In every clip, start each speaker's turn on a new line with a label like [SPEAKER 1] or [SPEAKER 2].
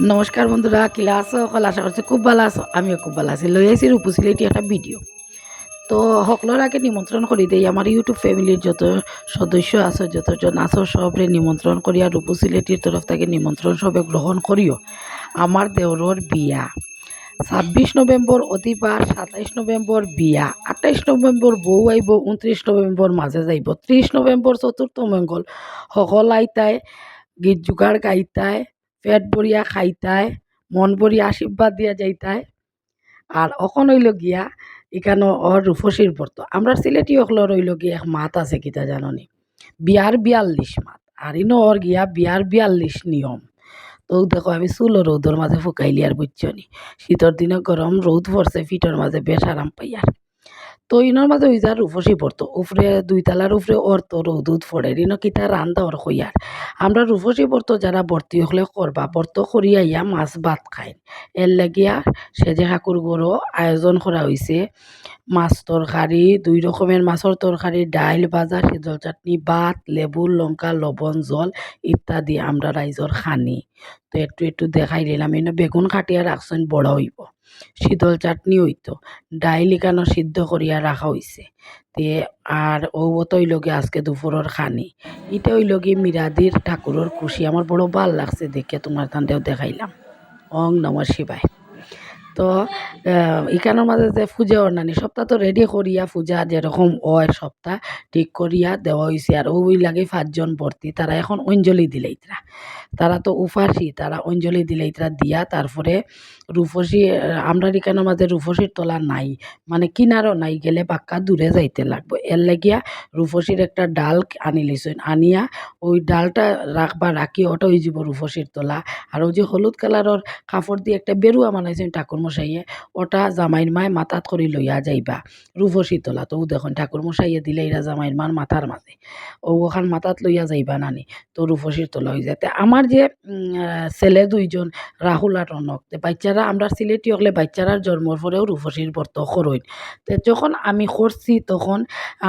[SPEAKER 1] নমস্কার বন্ধুরা, কিলা আছো? সকল আশা করছি খুব ভালো আছো। আমিও খুব ভালো আছি। লই আইছি রূপসিলে এটি একটা ভিডিও তো সকলের আগে নিমন্ত্রণ করি দেই আমার ইউটিউব ফ্যামিলির যত সদস্য আছে যতজন আছো সবরে নিমন্ত্রণ করিয়া রূপু সিলেটির তরফ থেকে নিমন্ত্রণ সবে গ্রহণ করিও আমার দেওরর বিয়া। ছাব্বিশ নভেম্বর অতিবার সাতাইশ নভেম্বর বিয়া, আঠাইশ নভেম্বর বউ আইব উনত্রিশ নভেম্বর মাঝে যাইব ত্রিশ নভেম্বর চতুর্থ মঙ্গল সকল আইতায় গীত জোগাড় গাইতায় পেট ভরিয়া খাইতায় মন ভরিয়া আশীর্বাদ দিয়া যাইতায় আর অখন হইল গিয়া ইখানো ওর রূপসীর ব্রত আমরা সিলেটি অকলর হইল গিয়া এক মাত আছে কিতা জাননি। বিয়ার বিয়াল্লিশ মাত। আর ইনো ওর গিয়া বিয়ার বিয়াল্লিশ নিয়ম। তো দেখো আমি চুলো রৌদর মাঝে ফুকাইলি আর বুঝছনি শীতর দিনে গরম রৌদ পড়ছে ফিটর মাঝে বেশ আরাম পাই আর তো ইনোর মাঝে ওই যার রূপসী পড়তো উপরে দুই তালার উপরে তো রৌদুত ফড়ে ইন কিতা রান্দা ওর হইয়ার আমরা রূপসী পড়তো যারা ভর্তি হলে করবা বর্ত করিয়া ইয়া মাছ ভাত খায় এর লাগিয়া সেজে ঠাকুর গরো আয়োজন করা হয়েছে মাছ তরকারি দুই রকমের মাছের তরকারি ডাইল ভাজা শীতল চাটনি, ভাত, লেবু লঙ্কা লবণ, জল ইত্যাদি আমরা রাইজর খানি তো একটু একটু দেখাই দিলাম। এনে বেগুন কাটিয়া রাখছেন বড় হইব। শীতল চাটনি হইতো। ডাইল ইকানো সিদ্ধ করিয়া রাখা হইছে তে আর ও তো হইলগে আজকে দুপুরের খানি এটা হইলগে মিরাদির ঠাকুরের খুশি আমার বড় ভালো লাগছে দেখে তোমার তান্তেও দেখাইলাম। অং নম শিবায় তো ইকানোর মাঝে যে পূজা অন্যান্য সপ্তাহ তো রেডি করিয়া পূজা যেরকম হয় সপ্তাহ, ঠিক করিয়া দেওয়া হয়েছে আর ওই লাগে পাঁচজন ভর্তি তারা এখন অঞ্জলি দিলেইতরা তারা তো উপাসী তারা অঞ্জলি দিলেইতরা দিয়া। তারপরে রূপসী আমরা এখানের মাঝে রূপসীর তলা নাই। মানে কিনারও নাই, গেলে পাক্কা দূরে যাইতে লাগবে। এর লাগিয়া রূপসীর একটা ডাল আনি লিছেন আনিয়া ওই ডালটা রাখবা রাখি ওটা হয়ে যাব রূপসীর তলা। আর ওই যে হলুদ কালারের কাপড় দিয়ে একটা বেরুয়া বানাইছেন ঠাকুর মশাইয়ে ওটা জামাইর মায় মাথাত করে লইয়া যাইবা। রূপসী তলা তো দেখুন ঠাকুর মশাইয়ে দিলে এরা জামাইর মার মাথার মাঝে। ও ওখান মাথাত লইয়া যাইবা নানি, তো রূপসীর তলা হয়ে যায় আমার যে ছেলে দুইজন, রাহুল আর রনক বাচ্চারা, আমরা সিলেটি হলে বাচ্চারার জন্মর পরেও রূপসীর ব্রত করইন তে যখন আমি করছি তখন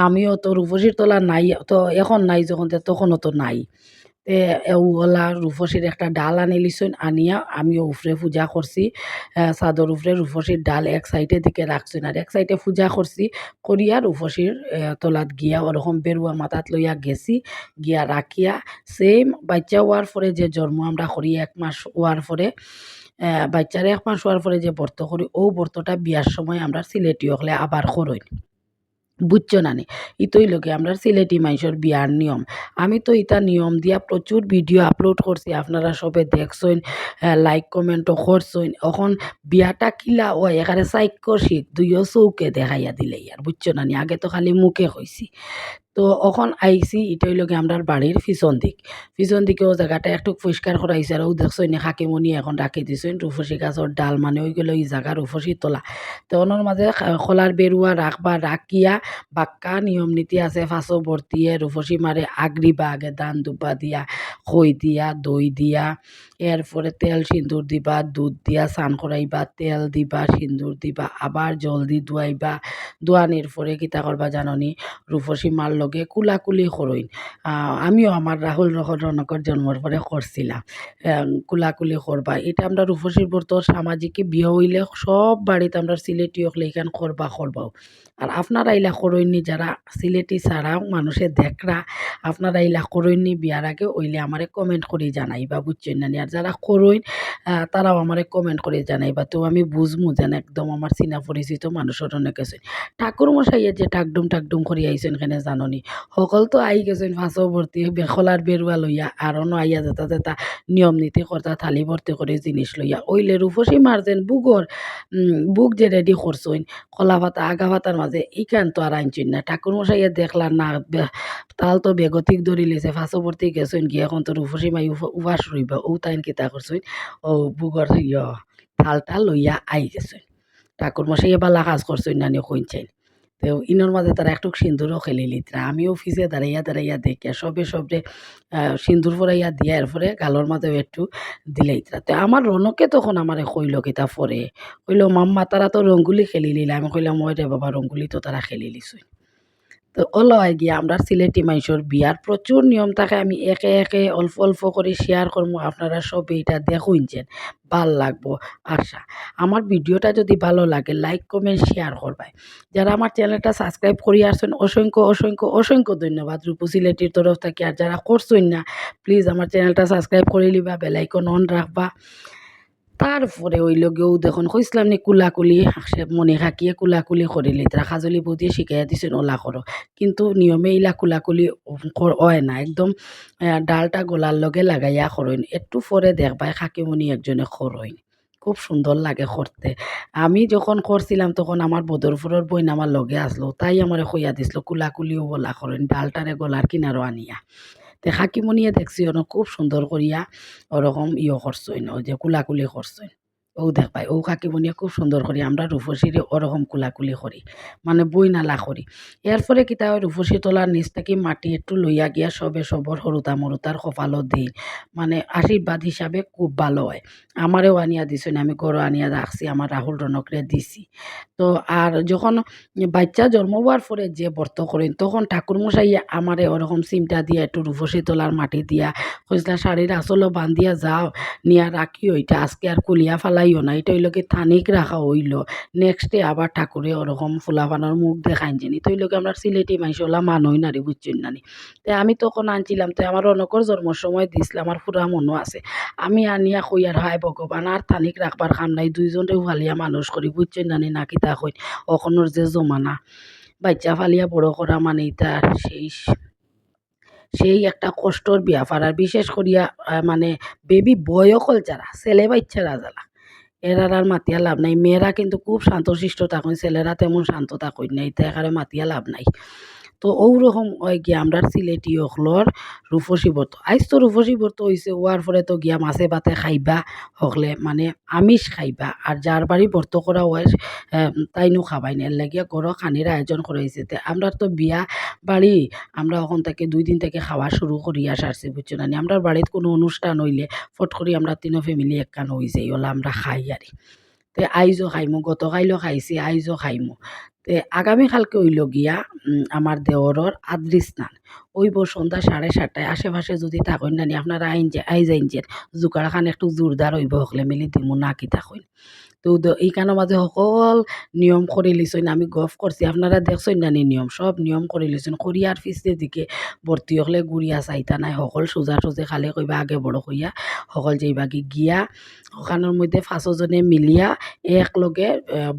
[SPEAKER 1] আমিও তো রূপসীর তলা নাই, তো এখন নাই যখন তখনও তো নাই। ওলা রূপসীর একটা ডাল আনি লিছুন আনিয়া আমিও উফরে পূজা করছি চাদর উফরে রূপসীর ডাল এক সাইডে দিকে রাখছুন আর এক সাইডে পূজা করছি করিয়া রূপসীর তলাত গিয়া ওরকম বেরুয়া মাথাত লইয়া গেছি গিয়া রাখিয়া সেম বাচ্চা হওয়ার পরে যে জন্ম আমরা করি এক মাস হওয়ার পরে বাচ্চার এক মাস হওয়ার পরে যে ব্রত করি ও ব্রতটা বিয়ার সময় আমরা সিলেটি হলে আবার করই বুঝছ নানি? ইতই লোকে আমরা সিলেটি মাইসর বিয়ার নিয়ম। আমি তো ইতা নিয়ম দিয়া প্রচুর ভিডিও আপলোড করছি, আপনারা সবে দেখছেন লাইক কমেন্টও করছেন এখন বিয়াটা কিলা ও এখানে সাইক শিখ, দুইও চৌকে দেখাইয়া দিলে আর বুঝছ নানি? আগে তো খালি মুখে কইছি। তো এখন আইসি এটাই লগে আমরা বাড়ির পিছন দিক। পিছন দিকেও জায়গাটা একটু পরিষ্কার করা হয়েছে আর ও দেখছ নি খাকিমণি এখন রাখি দিছেন রূপসী গাছর ডাল মানে ওই গেলো এই জায়গা রূপসী তোলা। তো ওনার মাঝে খোলার বেরুয়া রাখবা রাখিয়া বাক্কা নিয়ম নীতি আছে। ফাঁসো ভর্তিয়ে রূপসী মারে আগরিবা আগে দান দুবা দিয়া খই দিয়া দই দিয়া। এরপরে তেল সিন্দুর দিবা, দুধ দিয়া স্নান করাইবা তেল দিবা সিন্দুর দিবা আবার জল দি ধুয়াইবা ধোয়ানির পরে কিতা করবা জাননি। রূপসী মার লগে কুলাকুলি করইন আমিও আমার রাহুল রনকর জন্মর পরে করছিলাম কুলাকুলি করবা এটা আমরা রূপসীর ব্রত সামাজিক বিয়ে হইলে সব বাড়িতে আমরা সিলেটি হলে এখান করবা করবাও আর আপনারা ইলা করইনি যারা সিলেটি ছাড়াও মানুষে দেখরা আপনারা ইলা করইনি বিয়ার আগে ওইলে আমারে কমেন্ট করে জানাইবা বুঝছেন না? আর যারা করইন তারাও আমারে কমেন্ট করে জানাইবা। তো আমি বুঝমু যেন একদম আমার চিনা পরিচিত মানুষের অনেক আছে। ঠাকুর মশাইয়ে যে টাকডুম টাকডুম করি আইছেন কেনে জাননি? সকল তো আই গেছেন ফাঁসো ভর্তি বেখলার বেরুয়া লইয়া আরনো আইয়া যেতা যেতা নিয়ম নীতি কর্তা থালি ভর্তি করে জিনিস লইয়া। ওইলে রূপসী মারছেন উম, বুক যে রেডি করছইন কলা পাতা আগা পাতার মাঝে ইকান তো আর আনছেন না ঠাকুর মশাইয়ে দেখলা না তাল তো বেগতিক ধরি লিছে ফাঁসো ভর্তি গেছেন গিয়ে এখন তো রূপসী মাই উপাস রইবা ও তাইন কিতা করছইন ও বুগর ইয় থালটা লইয়া আই গেছেন ঠাকুর মশাই বালা কাজ করছইন নানি কইছেন তো ইনোর মাঝে তারা একটু সিন্দুরও খেলি লিতরা। আমি অফিসে দাঁড়াইয়া দাঁড়াইয়া দেখিয়া সবে সবে আহ, সিন্দুর ফরাইয়া দিয়া এরপরে গালোর মাঝেও একটু দিলেইতরা তো আমার রনকে তখন আমার কইল কিতা ফরে কইল মাম্মা তারা তো রঙ্গুলি খেলি লিলা। আমি কইলাম ওই রে বাবা রঙ্গুলি তো তারা খেলি লিছই। তো ওলো হয় গিয়া আমরা সিলেটি মানুষের বিয়ার প্রচুর নিয়ম থাকে, আমি একে একে অল্প অল্প করে শেয়ার করব আপনারা সব এইটা দেখুনছেন ভালো লাগবো, আশা। আমার ভিডিওটা যদি ভালো লাগে লাইক কমেন্ট শেয়ার করবাই। যারা আমার চ্যানেলটা সাবস্ক্রাইব করি আসছেন, অসংখ্য অসংখ্য অসংখ্য ধন্যবাদ। রূপু সিলেটির তরফ থেকে, আর যারা করছেন না প্লিজ আমার চ্যানেলটা সাবস্ক্রাইব করে লিবা বেলাইকন অন রাখবা। তারপরে ওই লগেও দেখুন কইসলাম নি কুলাকুলি মনে থাকিয়ে কুলাকুলি করিলে তারা খাজলি বৌদিয়ে শিখাইয়া দিছেন, ওলা করো। কিন্তু নিয়মে ইলা কুলাকুলি হয় না, একদম ডালটা গলার লগে লাগাইয়া করইন একটু পরে দেখবাই খাকিমণি একজনে করইন খুব সুন্দর লাগে করতে আমি যখন করছিলাম তখন আমার বদরপুরের বইন আমার লগে আসলো, তাই আমার কইয়া দিছিল, কুলাকুলিও বলা করেন, ডালটারে গলার কিনারও আনিয়া। তে খাকিমণিয়ে দেখছি ওনো খুব সুন্দর করিয়া ওরকম ইয়ে করছইন ওই যে কুলাকুলি করছইন ও দেখ দেখবাই ও কাকিমণিয়ে খুব সুন্দর করি আমরা রূপসীরে ওরকম কুলাকুলি করি মানে বই নালা করি এরপরে কিতা হয় রূপসী তোলার নিচ থেকে মাটি একটু লইয়া গিয়া সবে সবর সরুতা মরুতার কপালত দিই মানে আশীর্বাদ হিসাবে খুব ভালো হয়। আমারেও আনিয়া দিছেন আমি গরু আনিয়া রাখছি আমার রাহুল রনকরে দিছি। তো আর যখন বাচ্চা জন্ম হওয়ার পরে যে ব্রত করেন তখন ঠাকুরমশাই আমারে ওরকম সিমটা দিয়া একটু রূপসী তোলার মাটি দিয়া কইসলা শাড়ির আসলও বান্ধিয়া যাও, নিয়া রাখি ওইটা আজকে আর কুলিয়া ফালাইও না এটা হইলকে থানিক রাখা হইল। নেক্সট ডে আবার ঠাকুরে ওরকম ফুলাফানোর মুখ দেখাইন জানি তো হইলকে আমরা সিলেটি মাইসলা মানই নারী বুঝছেন নানি তো আমি তখন আনছিলাম, তো আমার অনকর জন্মর সময় দিছিল আমার পুরা মনও আছে। আমি আনিয়া কই আর হায় ভগবান আর থানিক রাখবার কাম নাই দুইজনে ফালিয়া মানুষ করি বুঝছেন নানি নাকি তা কই অখনোর যে জমানা। বাচ্চা ফালিয়া বড় করা মানে তার সেই সেই একটা কষ্টর ব্যাপার আর বিশেষ করিয়া মানে বেবি বয়কল যারা ছেলে বাচ্চারা যারা এরার আর মাতিয়া লাভ নাই। মেয়েরা কিন্তু খুব শান্তশিষ্ট থাকুন, ছেলেরা তেমন শান্ত থাকুন নাই, তাই কারণে মাতিয়া লাভ নাই। তো ওরকম হয় গিয়া আমরা সিলেটি হকলর রূপসী ব্রত আইজ তো রূপসী ব্রত হয়েছে ওয়ার পরে তো গিয়া মাছে ভাতে খাইবা হকলে মানে আমিষ খাইবা। আর যার বাড়ি ব্রত করা হয় আহ, তাইনো খাবাই না। এর লাগিয়া গরো খানির আয়োজন করাইছে তে। আমরা তো বিয়া বাড়ি আমরা ওখান থেকে দুই দিন থেকে খাওয়া শুরু করিয়া সারছি বুঝছ না আমরা বাড়িতে কোনো অনুষ্ঠান হইলে ফট করি আমরা তিনো ফ্যামিলি একখান হয়ে যাই ওলা আমরা খাই আর তে আইজও খাইমু গতকাইলও খাইছি আইজো খাইমো। তে আগামীকালকে হইল গিয়া আমার দেওরর আদ্রি স্নান। ওইব সন্ধ্যা সাড়ে সাতটায় আশেপাশে যদি থাকেন নানি আপনারা আইন যে আই যাইন যে জোগাড়খান একটু জোরদার হইব হকলে মিলি দিমু না কি থাকেন। তো এইখানের মাঝে সকল নিয়ম করে লিছেন আমি গফ করছি আপনারা দেখছেন নানি নিয়ম? সব নিয়ম করে লিছেন করিয়ার পিছের দিকে ভর্তি হলে গুড়িয়া চাইতা নাই। সকল সোজা সোজা খালে কইবা আগে বড় কইয়া সকল যেইবাগি গিয়া ওখানের মধ্যে পাঁচজনে মিলিয়া একলগে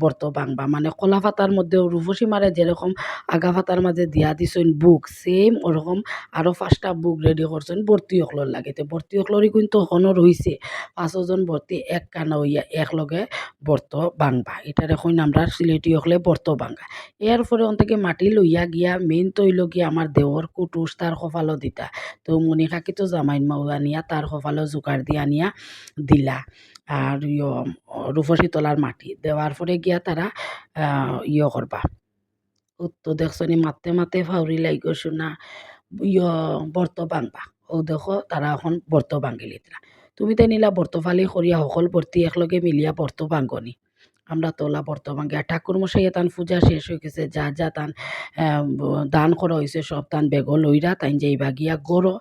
[SPEAKER 1] ব্রত বাংবা। মানে কলা পাতার মধ্যে রূপসী মারে যেরকম আগা পাতার মাঝে দিয়া দিছেন বুক সেম ওরকম আরও পাঁচটা বুক রেডি করছেন ভর্তি অকলর লাগে। তো ভর্তি অকলরই কিন্তু এখনও রইছে পাঁচজন ভর্তি এক কানা হইয়া একলগে ব্রত বাংবা এটার এখন আমরা সিলেটি হকলে ব্রত বাঙ্গা এরপরে অন থেকে মাটি লইয়া গিয়া মেইন তৈল গিয়া আমার দেওর কুটুস তার কপালও দিতা। তো মনি কাকি তো জামাইন মাউ আনিয়া তার কপালও জোগাড় দিয়ে আনিয়া দিলা। আর ইয় রূপসী তলার মাটি। দেওয়ার পরে গিয়া তারা ইয় করবা তো দেখছনি মাতে মাতে ফাউরি লাইগ শোনা ইয় বর্ত বাংবা ও দেখো তারা এখন বর্ত বাঙ্গিলি তারা তুমি তাই নিলা বর্ত ফালি করিয়া সকল ভর্তি একলগে মিলিয়া বৰ্ত বাঙ্গনি আমরা তোলা বর্তমান ভাঙ্গে আর ঠাকুর মশাই তান পূজা শেষ হয়ে গেছে, যা যা তান দান করা হয়েছে সব তান বেগ লইরা তাই যাইবা গিয়া গরো।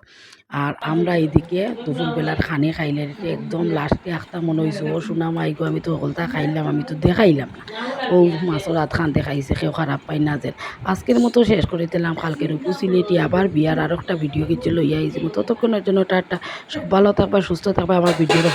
[SPEAKER 1] আর আমরা এদিকে দুপুরবেলার খানি খাইলে একদম লাস্টে আখতা মনে হয়েছে ও শোনা মাইগো আমি তো সকলটা খাইলাম, আমি তো দেখাইলাম না। ও মাছের হাত খান দেখাইছে কেউ খারাপ পাই না যে আজকের মতো শেষ করে দিলাম, কালকের উপু সিলেটি আবার বিয়ার আর একটা ভিডিও কিছু লইয়া আইছি। ততক্ষণের জন্য টাটা, সব ভালো থাকবা, সুস্থ থাকবা, আমার ভিডিওটা